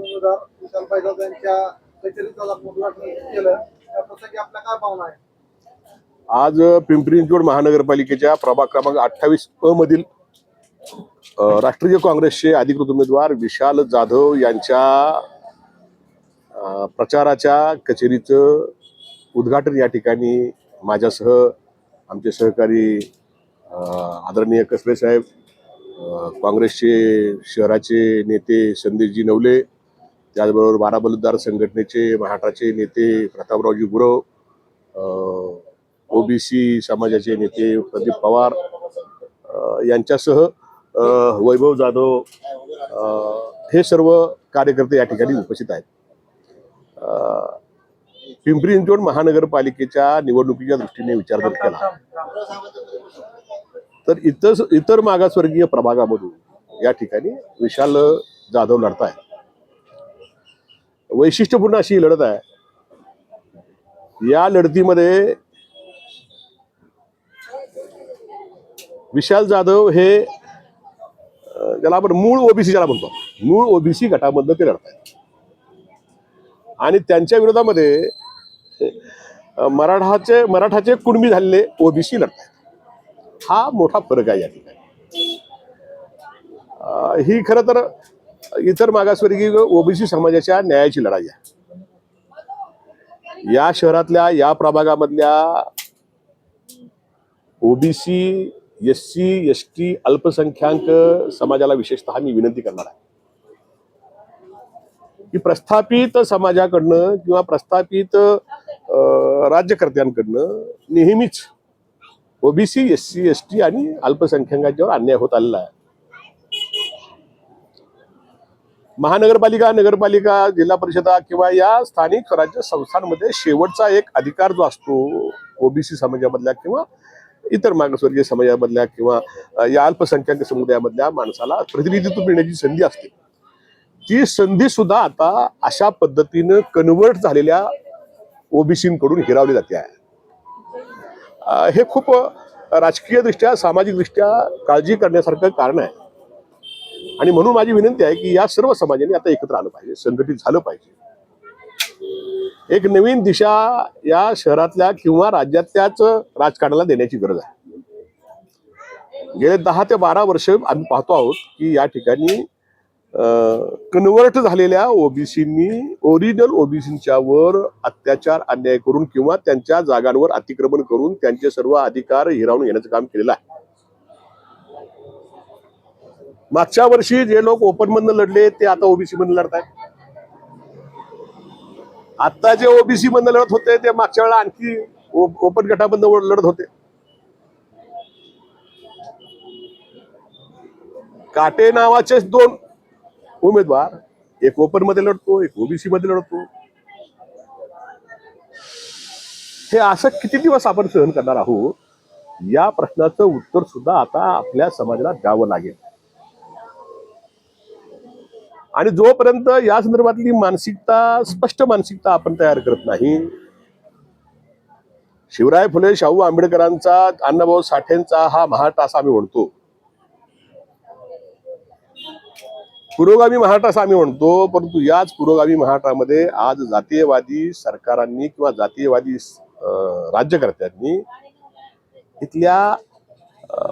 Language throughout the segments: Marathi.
उमेदवार विशाल पैसा यांच्या कचेरीत आज आपण उद्घाटन केलं. त्या प्रसंगी आपल्या काय भावना आहे आज पिंपरी चिंचवड महानगरपालिकेच्या प्रभाग क्रमांक अठ्ठावीस अ मधील राष्ट्रीय काँग्रेसचे अधिकृत उमेदवार विशाल जाधव यांच्या प्रचाराच्या कचेरीचं उद्घाटन या ठिकाणी माझ्यासह आमचे सहकारी आदरणीय कसबे साहेब काँग्रेसचे शहराचे नेते संदेशजी नवले त्याचबरोबर बारा बलुतदार संघटनेचे महाराष्ट्राचे नेते प्रतापरावजी गुरव ओबीसी समाजाचे नेते प्रदीप पवार यांच्यासह वैभव जाधव हे सर्व कार्यकर्ते या ठिकाणी उपस्थित आहेत. पिंपरी चिंचवड महानगरपालिकेच्या निवडणुकीच्या दृष्टीने विचार जर केला. तर इतर इतर मागासवर्गीय प्रभागामधून या ठिकाणी विशाल जाधव लढत आहे वैशिष्ट्यपूर्ण अशी ही लढत आहे. या लढतीमध्ये विशाल जाधव हे ज्याला आपण मूळ ओबीसी ज्याला म्हणतो. मूळ ओबीसी गटामधनं ते लढत आहेत आणि त्यांच्या विरोधामध्ये मराठाचे मराठाचे कुणबी झालेले ओबीसी लढत आहेत हा मोठा फरक आहे या ठिकाणी. ही खरं तर इतर मागासवर्गीय ओबीसी समाजाच्या न्यायाची लढाई आहे. या शहरातल्या या प्रभागामधल्या OBC S C S T अल्पसंख्याक समाजाला विशेषतः मी विनंती करणार आहे. की प्रस्थापित समाजाकडनं किंवा प्रस्थापित राज्यकर्त्यांकडनं नेहमीच OBC S C S T आणि अल्पसंख्याकांच्यावर अन्याय होत आलेला आहे. महानगरपालिका नगरपालिका जिल्हा परिषदा किंवा या स्थानिक स्वराज्य संस्थांमध्ये शेवटचा एक अधिकार जो असतो ओबीसी समाजामधल्या किंवा इतर मागासवर्गीय समाजामधल्या किंवा या अल्पसंख्याक समुदायामधल्या माणसाला प्रतिनिधित्व मिळण्याची संधी असते. ती संधी सुद्धा आता अशा पद्धतीनं कन्वर्ट झालेल्या ओबीसीकडून हिरावली जाते आहे. हे खूप राजकीयदृष्ट्या सामाजिकदृष्ट्या काळजी करण्यासारखं कारण आहे. आणि म्हणून माझी विनंती आहे की या सर्व समाजाने आता एकत्र आलं पाहिजे संघटित झालं पाहिजे. एक नवीन दिशा या शहरातल्या किंवा राज्यातल्याच राजकारणाला देण्याची गरज आहे. गेले दहा ते बारा वर्ष आम्ही पाहतो आहोत की या ठिकाणी कन्वर्ट झालेल्या ओबीसींनी ओरिजिनल ओबीसींच्या वर अत्याचार अन्याय करून किंवा त्यांच्या जागांवर अतिक्रमण करून त्यांचे सर्व अधिकार हिरावून घेण्याचं काम केलेलं आहे. मागच्या वर्षी जे लोक ओपन मधनं लढले ते आता ओबीसी मधून लढत आहेत आता जे ओबीसी मधनं लढत होते ते मागच्या वेळेला आणखी ओपन गटामधनं लढत होते. काटे नावाचेच दोन उमेदवार एक ओपनमध्ये लढतो एक ओबीसी मध्ये लढतो. हे असं किती दिवस आपण सहन करणार आहोत? या प्रश्नाचं उत्तर सुद्धा आता आपल्या समाजाला द्यावं लागेल. आणि जोपर्यंत या संदर्भातली मानसिकता स्पष्ट मानसिकता आपण तयार करत नाही शिवराय फुले शाहू आंबेडकरांचा अण्णाभाऊ साठेंचा हा महाराष्ट्र असा आम्ही म्हणतो. पुरोगामी महाराष्ट्र असा आम्ही म्हणतो परंतु याच पुरोगामी महाराष्ट्रामध्ये आज जातीयवादी सरकारांनी किंवा जातीयवादी राज्यकर्त्यांनी इथल्या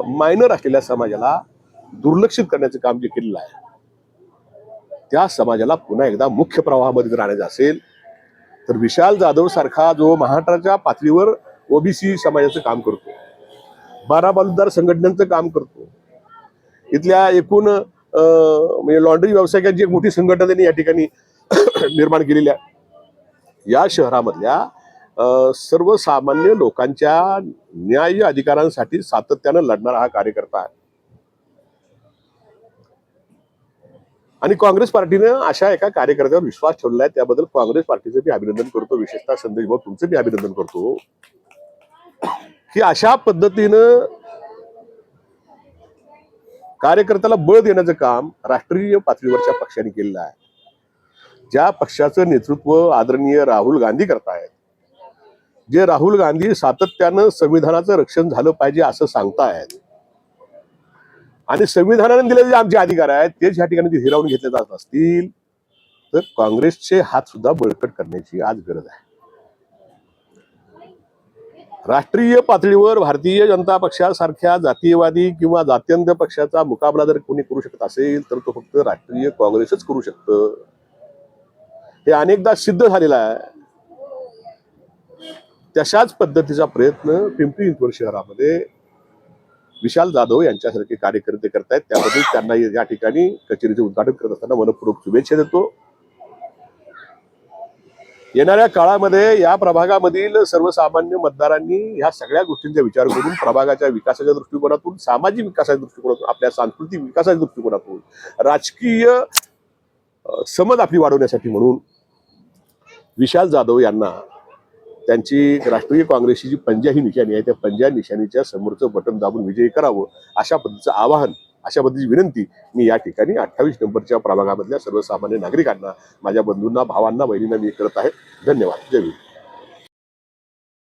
मायनर असलेल्या समाजाला दुर्लक्षित करण्याचं काम जे केलेलं आहे त्या समाजाला पुन्हा एकदा मुख्य प्रवाहामध्ये जर आणायचं असेल तर विशाल जाधव सारखा जो महाराष्ट्राच्या पातळीवर ओबीसी समाजाचं काम करतो बारा बालुदार संघटनांचं काम करतो इथल्या एकूण म्हणजे लॉन्ड्री व्यावसायिकांची एक मोठी संघटना त्यांनी या ठिकाणी निर्माण केलेली आहे. या शहरामधल्या सर्वसामान्य लोकांच्या न्याय अधिकारांसाठी सातत्यानं लढणारा हा कार्यकर्ता आहे. आणि काँग्रेस पार्टीनं अशा एका कार्यकर्त्यावर विश्वास ठेवला आहे. त्याबद्दल काँग्रेस पार्टीचं मी अभिनंदन करतो. विशेषतः संदेश भाऊ तुमचं मी अभिनंदन करतो. की अशा पद्धतीनं कार्यकर्त्याला बळ देण्याचं काम राष्ट्रीय पातळीवरच्या पक्षाने केलेलं आहे. ज्या पक्षाचं नेतृत्व आदरणीय राहुल गांधी करतायत जे राहुल गांधी सातत्यानं संविधानाचं रक्षण झालं पाहिजे असं सांगतायत आणि संविधानाने दिलेले जे आमचे अधिकार आहेत तेच ह्या ठिकाणी हिरावून घेतले जात असतील तर काँग्रेसचे हात सुद्धा बळकट करण्याची आज गरज आहे. राष्ट्रीय पातळीवर भारतीय जनता पक्षासारख्या जातीयवादी किंवा जात्यंत पक्षाचा मुकाबला जर कोणी करू शकत असेल तर तो फक्त राष्ट्रीय काँग्रेसच करू शकतं. हे अनेकदा सिद्ध झालेलं आहे. तशाच पद्धतीचा प्रयत्न पिंपरी चिंचवड शहरामध्ये विशाल जाधव यांच्यासारखे कार्यकर्ते करतायत. त्याबद्दल त्यांना या ठिकाणी कचेरीचे उद्घाटन करत असताना मनपूर्वक शुभेच्छा देतो. येणाऱ्या काळामध्ये या प्रभागामधील सर्वसामान्य मतदारांनी ह्या सगळ्या गोष्टींचा विचार करून प्रभागाच्या विकासाच्या दृष्टिकोनातून सामाजिक विकासाच्या दृष्टिकोनातून आपल्या सांस्कृतिक विकासाच्या दृष्टिकोनातून राजकीय समज आपली वाढवण्यासाठी म्हणून विशाल जाधव यांना त्यांची राष्ट्रीय काँग्रेसची जी पंजा ही निशाणी आहे त्या पंजा निशाणीच्या समोरचं बटन दाबून विजयी करावं अशा पद्धतीचं आवाहन अशा पद्धतीची विनंती मी या ठिकाणी अठ्ठावीस नंबरच्या प्रभागामधल्या सर्वसामान्य नागरिकांना माझ्या बंधूंना भावांना बहिणींना मी करत आहे. धन्यवाद. जय